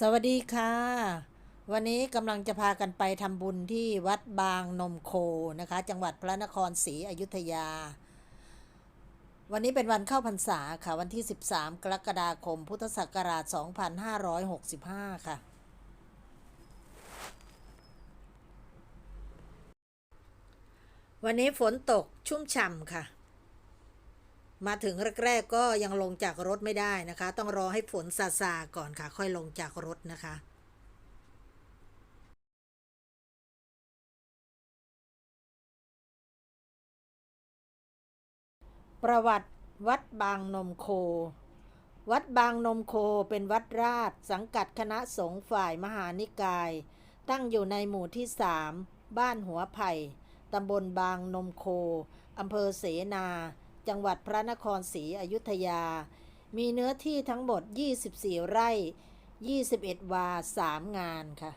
สวัสดีค่ะ วันนี้กำลังจะพากันไปทำบุญที่วัดบางนมโคนะคะ จังหวัดพระนครศรีอยุธยา วันนี้เป็นวันเข้าพรรษาค่ะ วันที่ 13 กรกฎาคม พุทธศักราช 2565 ค่ะ วันนี้ฝนตกชุ่มฉ่ำค่ะ มาถึงแรกๆก็ยังลงจากรถไม่ได้นะคะ ต้องรอให้ฝนซาซาก่อนค่ะ ค่อยลงจากรถนะคะประวัติวัดบางนมโค วัดบางนมโคเป็นวัดราชสังกัดคณะสงฆ์ฝ่ายมหานิกาย ตั้งอยู่ในหมู่ที่สามบ้านหัวไผ่ตำบลบางนมโคอำเภอเสนา จังหวัดพระนครศรีอยุธยา มีเนื้อที่ทั้งหมด 24 ไร่ 21 วา 3 งานค่ะ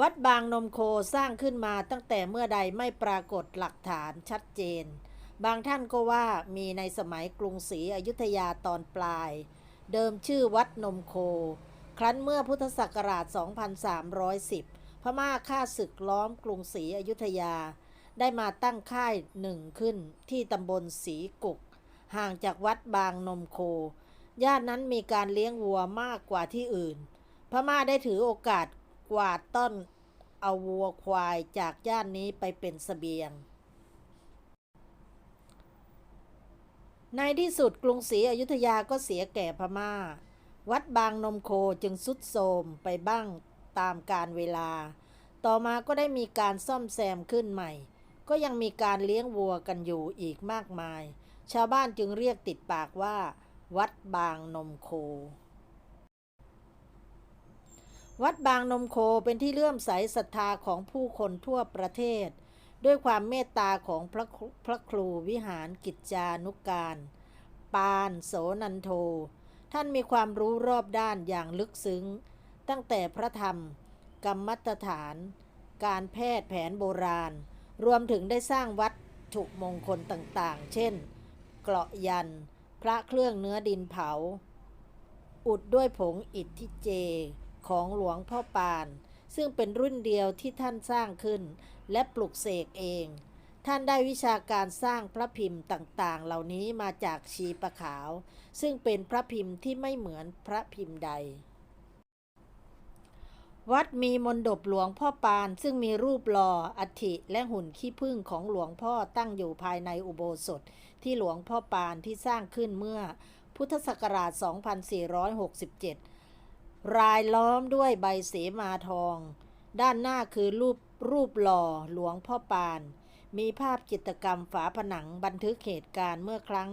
วัดบางนมโคสร้างขึ้นมาตั้งแต่เมื่อใดไม่ปรากฏหลักฐานชัดเจน บางท่านก็ว่ามีในสมัยกรุงศรีอยุธยาตอนปลาย เดิมชื่อวัดนมโค ครั้นเมื่อพุทธศักราช 2310 พม่าฆ่าศึกล้อมกรุงศรีอยุธยา ได้มาตั้งค่ายหนึ่งขึ้นที่ตำบลศรีกุก ห่างจากวัดบางนมโค ย่านนั้นมีการเลี้ยงวัวมากกว่าที่อื่น พม่าได้ถือโอกาสกวาดต้นเอาวัวควายจากย่านนี้ไปเป็นสเสบียง ในที่สุดกรุงศรีอยุธยาก็เสียแก่พม่า วัดบางนมโคจึงสุดโทรมไปบ้างตามการเวลา ต่อมาก็ได้มีการซ่อมแซมขึ้นใหม่ ก็ยังมีการเลี้ยงวัวกันอยู่อีกมากมาย ชาวบ้านจึงเรียกติดปากว่า วัดบางนมโค วัดบางนมโคเป็นที่เลื่อมใสศรัทธาของผู้คนทั่วประเทศ ด้วยความเมตตาของพระครูพระครูวิหารกิจจานุการ ปานโสนันโท ท่านมีความรู้รอบด้านอย่างลึกซึ้ง ตั้งแต่พระธรรม กรรมัตฐาน การแพทย์แผนโบราณ รวมถึงได้สร้างวัตถุมงคลต่างๆ เช่น เกราะยัน พระเครื่องเนื้อดินเผา อุดด้วยผงอิฐทิเจของหลวงพ่อปาน ซึ่งเป็นรุ่นเดียวที่ท่านสร้างขึ้น และปลุกเสกเอง ท่านได้วิชาการสร้างพระพิมพ์ต่างๆ เหล่านี้มาจากชีประขาว ซึ่งเป็นพระพิมพ์ที่ไม่เหมือนพระพิมพ์ใด วัดมีมนดบหลวงพ่อปาน ซึ่งมีรูปหล่ออัฐิและหุ่นขี้ผึ้งของหลวงพ่อตั้งอยู่ภายในอุโบสถ ที่หลวงพ่อปานที่สร้างขึ้นเมื่อพุทธศักราช 2467 รายล้อมด้วยใบเสมาทอง ด้านหน้าคือรูปรูปหล่อหลวงพ่อปาน มีภาพจิตรกรรมฝาผนังบันทึกเหตุการณ์เมื่อครั้ง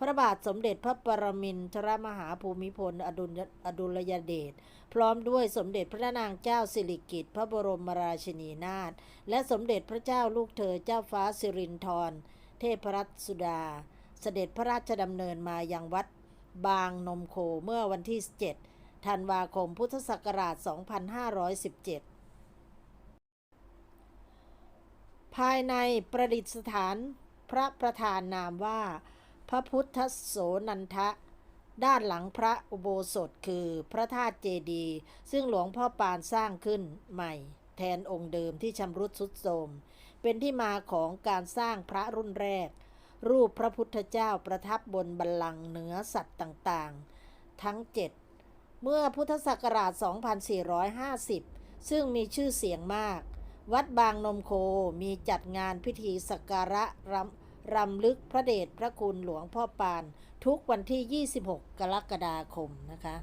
พระบาทสมเด็จพระปรมินทรมหาภูมิพลอดุลยอดุลยเดชพร้อมด้วยสมเด็จพระนางเจ้าสิริกิติ์พระบรมราชินีนาถและสมเด็จพระเจ้าลูกเธอเจ้าฟ้าสิรินธรเทพรัตนสุดา เสด็จพระราชดำเนินมายังวัดบางนมโคเมื่อวันที่ 7 ธันวาคมพุทธศักราช 2517 ภายในประดิษฐานพระประธานนามว่า พระพุทธโสนันทะ ด้านหลังพระอุโบสถคือพระธาตุเจดีย์ซึ่งหลวงพ่อปานสร้างขึ้นใหม่ แทนองค์เดิมที่ชำรุดทรุดโทรมเป็นที่มาของการสร้างพระรุ่นแรก รูปพระพุทธเจ้าประทับบนบัลลังก์เหนือสัตว์ต่างๆ ทั้ง7เมื่อพุทธศักราช 2450 ซึ่งมีชื่อเสียงมาก วัดบางนมโคมีจัดงานพิธีสักการะรำ รำลึกพระเดชพระคุณหลวงพ่อปาน ทุกวันที่ 26 กรกฎาคมนะคะ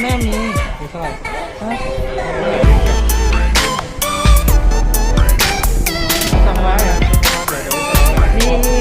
แม่มีมีเท่าไหร่ฮะตังค์ไว้อะเดี๋ยวเดี๋ยวมี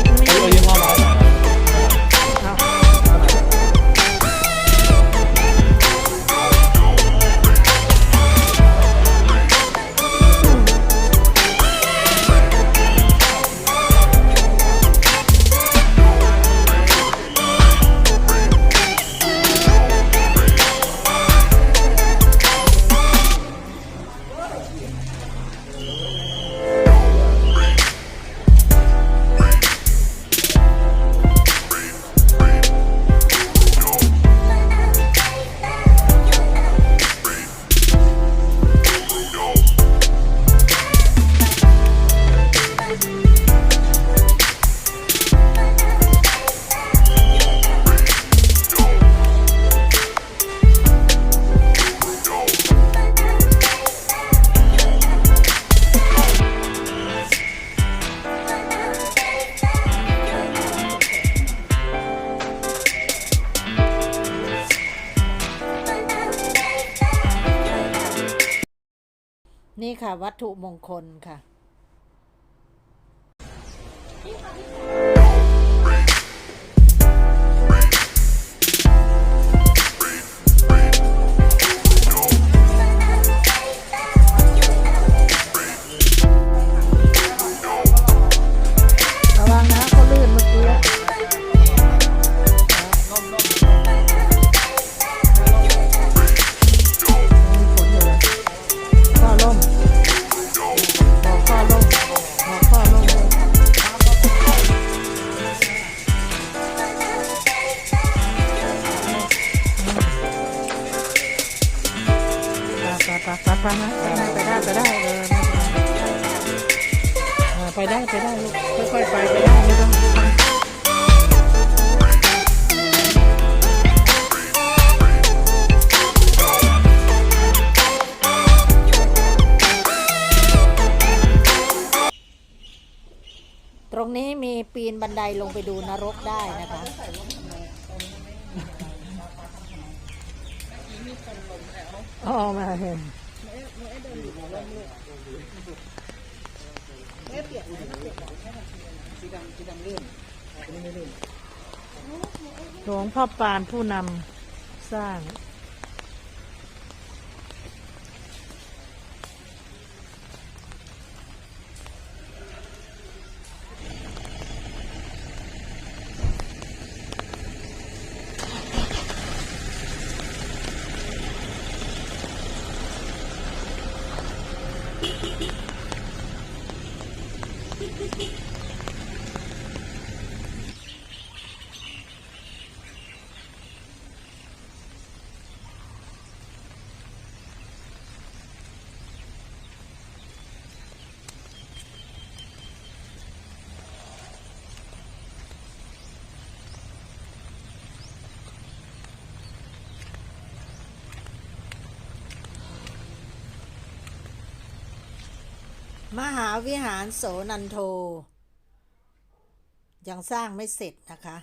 ค่ะ วัตถุมงคลค่ะระ ไปได้ไปได้ไปได้ไปได้ลูกค่อยๆไปไปได้ไม่ต้องตรงนี้มีปีนบันไดลงไปดูนรกได้นะคะอ๋อมาเห็น หลวงพ่อปานผู้นำสร้าง มหาวิหารโสนันโท ยังสร้างไม่เสร็จนะคะ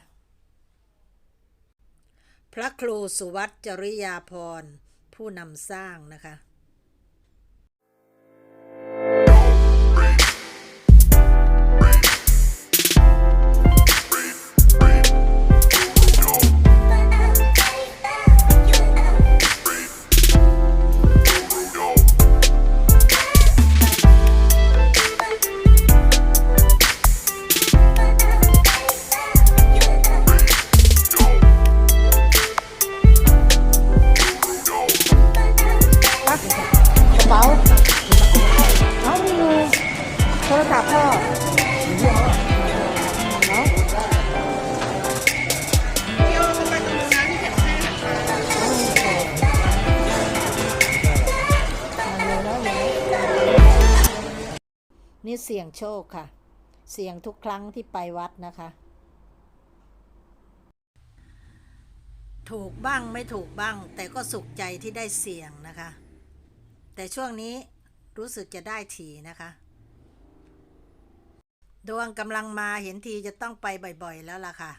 พระครูสุวัตจริยาพรผู้นำสร้างนะคะ โชคค่ะ เสี่ยงทุกครั้งที่ไปวัดนะคะ ถูกบ้างไม่ถูกบ้าง แต่ก็สุขใจที่ได้เสี่ยงนะคะ แต่ช่วงนี้รู้สึกจะได้ทีนะคะ ดวงกำลังมาเห็นทีจะต้องไปบ่อยๆ แล้วล่ะค่ะ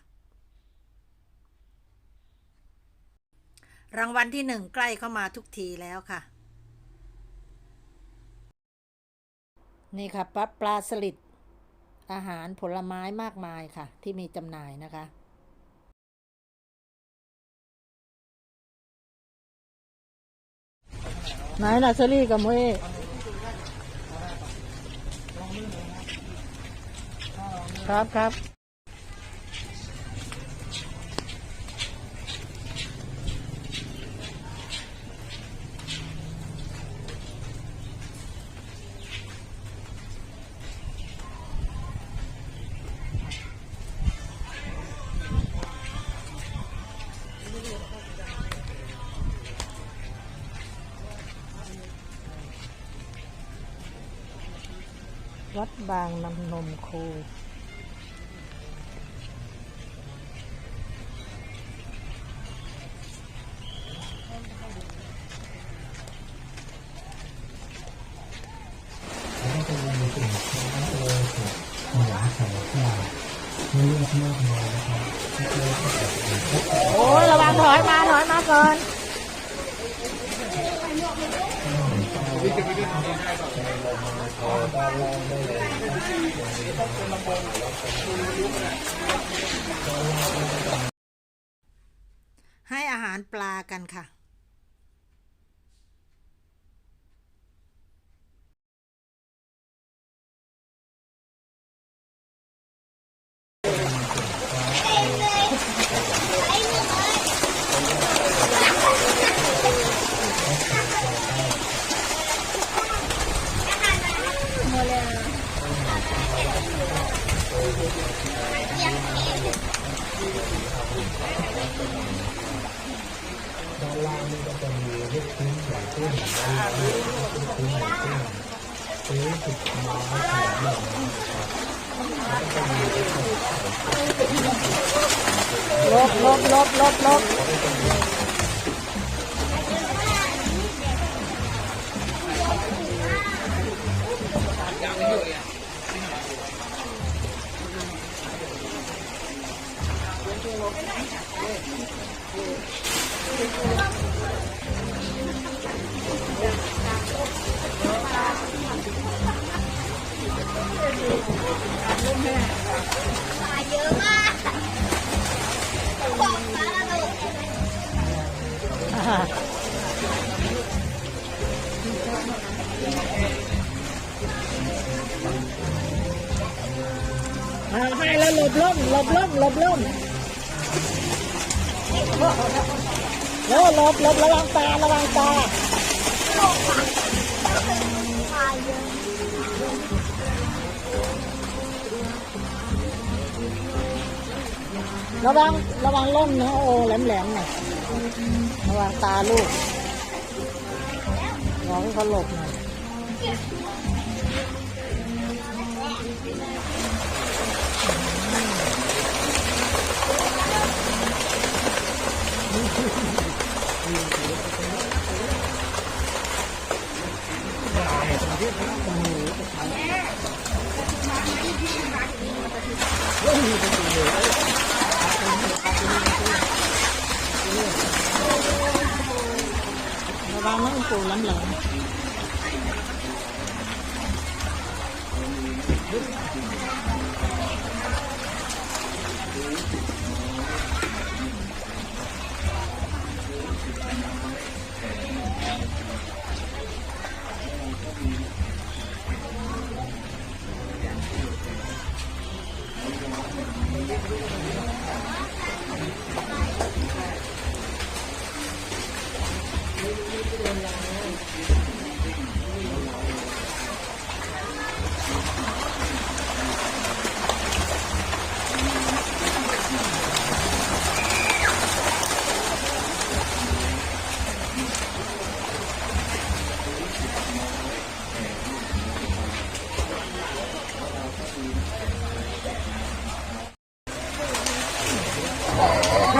รางวัลที่หนึ่งใกล้เข้ามาทุกทีแล้วค่ะ นี่ค่ะปลาปลาสลิดอาหารผลไม้มากมายค่ะ ที่มีจำหน่ายนะคะไหนล่ะเชอรี่กับโมเอครับครับ วัดบางน้ำนมโคโอ้ยระวังถอยมาถอยมาก่อน ให้อาหารปลากันค่ะ ลบลบลบลบลบอ่า บล่มหลบล่มโอ้หลบลบระวังตาระวังตาระวังระวังล่มนะโอ้แหลมแหลมๆหน่อยระวังตาลูกบอกให้เขาหลบหน่อย ระวังมันปูแ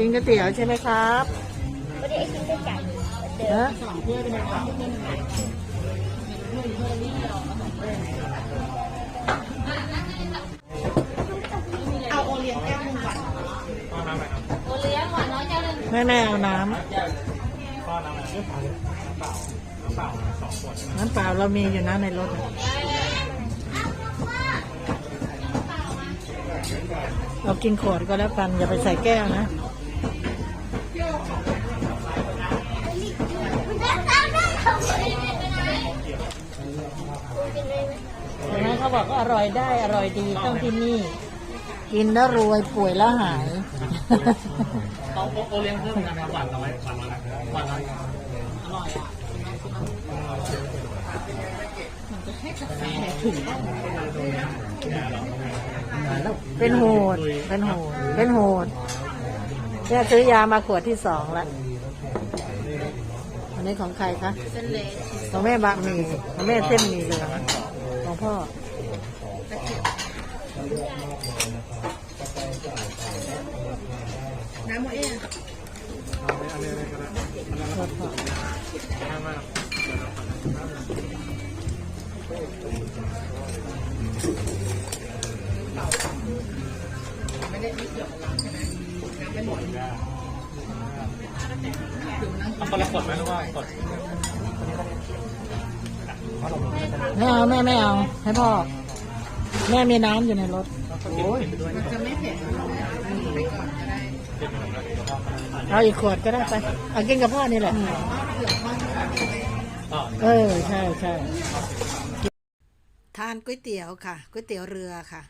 ก้กินก๋วยเตี๋ยวใช่ไหมครับไม่ได้ไอ้กินได้จ่ายเดิมฮะโอเลี้ยงหวานน้อยเจ้าหนึ่งแม่แม่เอาน้ก็น้ำอะไรน้ำเปล่าน้ำเปล่าน้ำเปล่าสองขวดำน้ำเปล่าเรามีอยู่นะในรถอะเรากินขวดก็แล้วกัน อย่าไปใส่แก้วนะ บอกว่าอร่อยได้อร่อยดีต้องที่นี่ กินแล้วรวยป่วยแล้วหายเอาโอโอเลี้ยงเพิ่มกันหวานน้อยหวานน้อยหวานน้อยอร่อยอะเป็นโหด เป็นโหด เป็นโหดเนี่ยซื้อยามาขวดที่สองแล้วอันนี้ของใครคะ เส้นเล็กของแม่บะหมี่ของแม่เส้นหมี่เหลือง ของพ่อน้ำโมเอะเอาเลยเอาเลยก็ได้โทษพ่อไม่ไม่เอาคนละขวดไหมหรือว่าขวดไม่เอาแม่ไม่เอาให้พ่อ แม่มีน้ำอยู่ในรถเอาอีกขวดก็ได้ไป เอากินกับพ่อนี่แหละอ๋อเออ ใช่ใช่ทานก๋วยเตี๋ยวค่ะ ก๋วยเตี๋ยวเรือค่ะ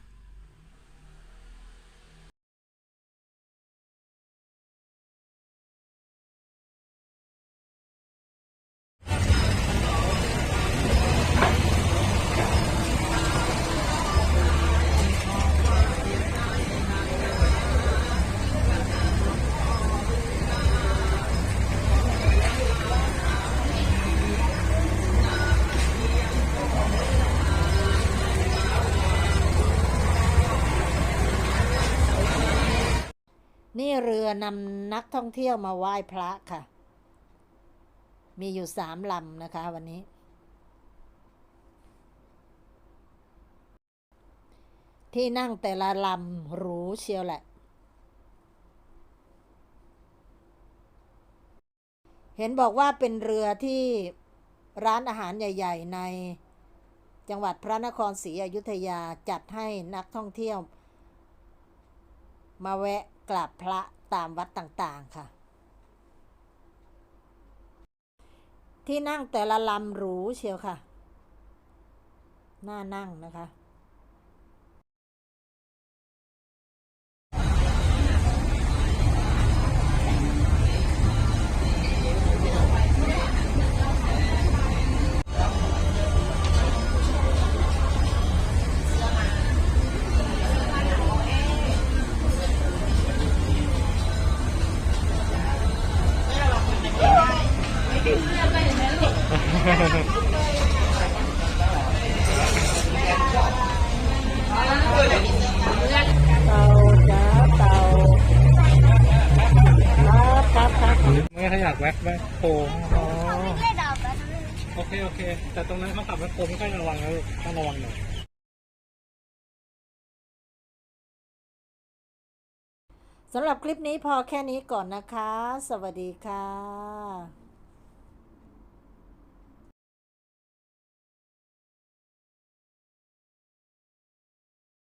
อนำนักท่องเที่ยวมาไหว้พระค่ะ มีอยู่สามลำนะคะวันนี้ ที่นั่งแต่ละลำหรูเชียวแหละ เห็นบอกว่าเป็นเรือที่ร้านอาหารใหญ่ ๆ ในจังหวัดพระนครศรีอยุธยาจัดให้นักท่องเที่ยว มาแวะกราบพระ ตามวัดต่างๆค่ะ ที่นั่งแต่ละลำหรูเชียวค่ะ น่านั่งนะคะ ไม่ถ้าอยากแวะแวะโคงอ๋อไม่ดาวแบบโอเค โอเค แต่ตรงนั้นเขาขับแวะโคงไม่ค่อยระวังนะลูกต้องระวังหน่อยสำหรับคลิปนี้พอแค่นี้ก่อนนะคะ สวัสดีค่ะ